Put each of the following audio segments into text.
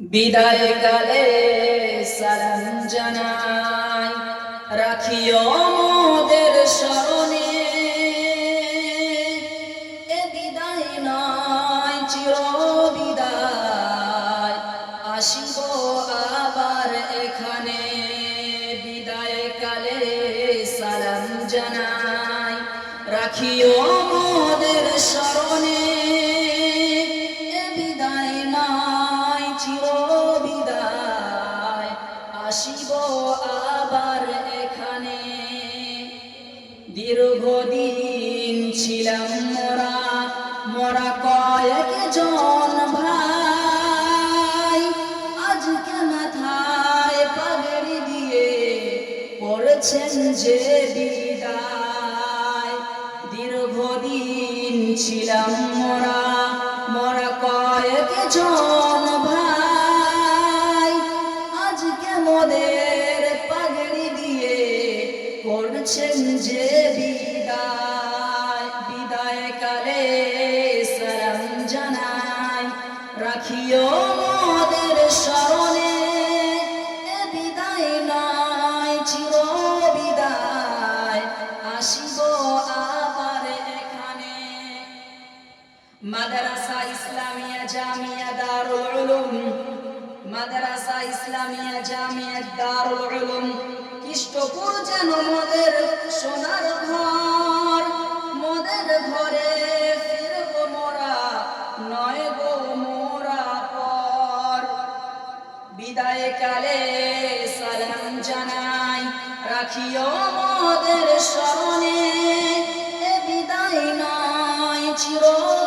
বিদায় কালে সালাম জানাই রাখিও মোদের স্মরণে। এ বিদায় নয়, চির বিদায়, আসিব আবার এখানে। বিদায় কালে সালাম জানাই রাখিও মোদের স্মরণে। দীর্ঘদিন ছিলাম মোরা মোরা কয়েক জন ভাই। আজকে মাথায় পাগড়ি দিয়ে পড়েছেন যে বিদায়? দীর্ঘদিন ছিলাম মোরা মোরা কয়েক জন ভাই। আজকে মোদের করছেন যে বিদায় বিদায় কালে সালাম জানাই। রাখিও মোদের স্মরণে বিদায় নয় চির বিদায়। আসিব আবার এখানে। মাদ্রাসা ইসলামিয়া জামিয়া দারুল উলুম, মাদ্রাসা ইসলামিয়া জামিয়া দারুল উলুম। কৃষ্টপুর যেন মদের সোনার ঘর। মদের ঘরে ফিরব মোরা, নয় গো মোরা পর। বিদায় কালে সালাম জানাই, রাখিও মদের স্মরণে। এ বিদায় নয়, চির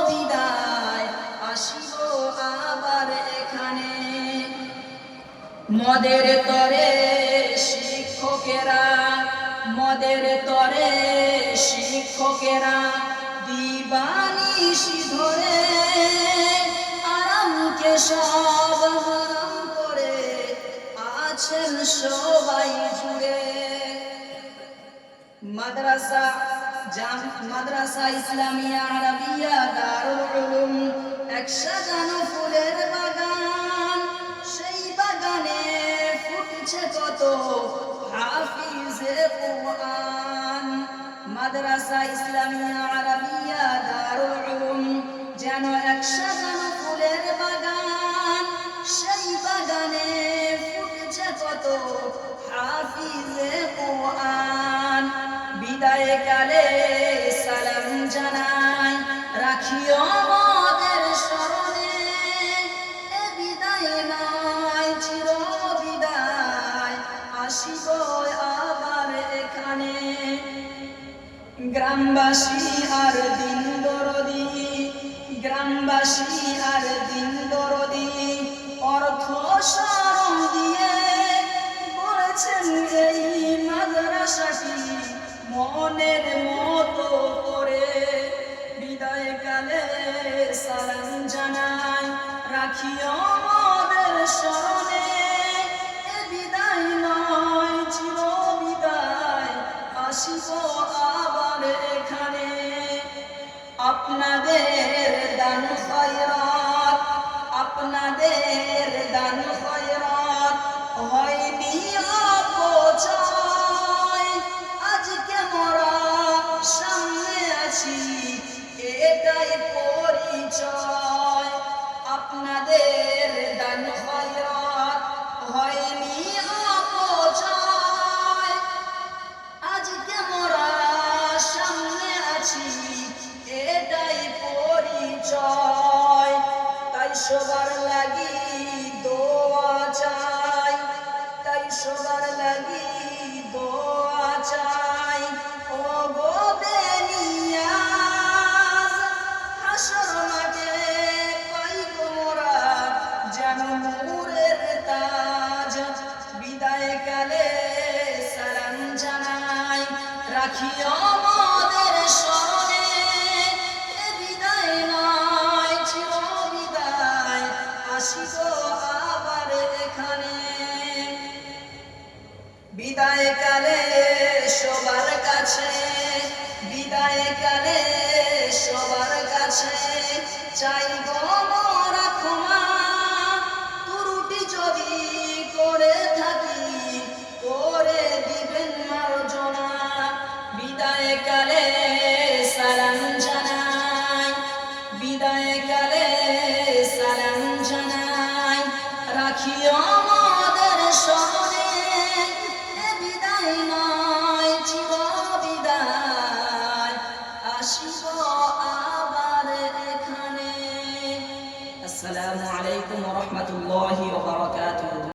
বিদায়, আসিব আবার এখানে। মদের তরে শিক্ষকেরা, মদের তরে শিক্ষকেরা দিবানিশি ধরে আরামকে সব হারাম করে আছেন সবাই জুড়ে। মাদ্রাসা জাম, মাদ্রাসা ইসলামিয়া আরবিয়া দারুল উলুম এক সাজানো মাদ্রাসা ইসলামিয়া আরবিয়া দারুল উলুম, যেন এক সাজানো ফুলের বাগান, সেই বাগানে ফুটছে কত হাফিজে কোরআন। বিদায় কালে সালাম জানাই, রাখিও গ্রামবাসী আর দিন দরদি, গ্রামবাসী আর দিন দরদি, অর্থ সরম দিয়ে বলেছেন এই মাদ্রাসাটি মনের মতো করে বিদায় কালে সালাম জানাই, রাখিও আপনাদের দান খয়রাত আপনাদের দান খয়রাত হয়নি অপচয় আজকে মোরা সামনে আছি, এটাই পরিচয়। আপনাদের দান খয়রাত সবার লাগি দোয়া চাই, তাই সবার লাগি দোয়া চাই। ও গো বেনিয়াজ, হাসর মাঠে পাই গো যেন নূরের তাজ বিদায় কালে সালাম জানাই। রাখিও মোদের বিদায় কালে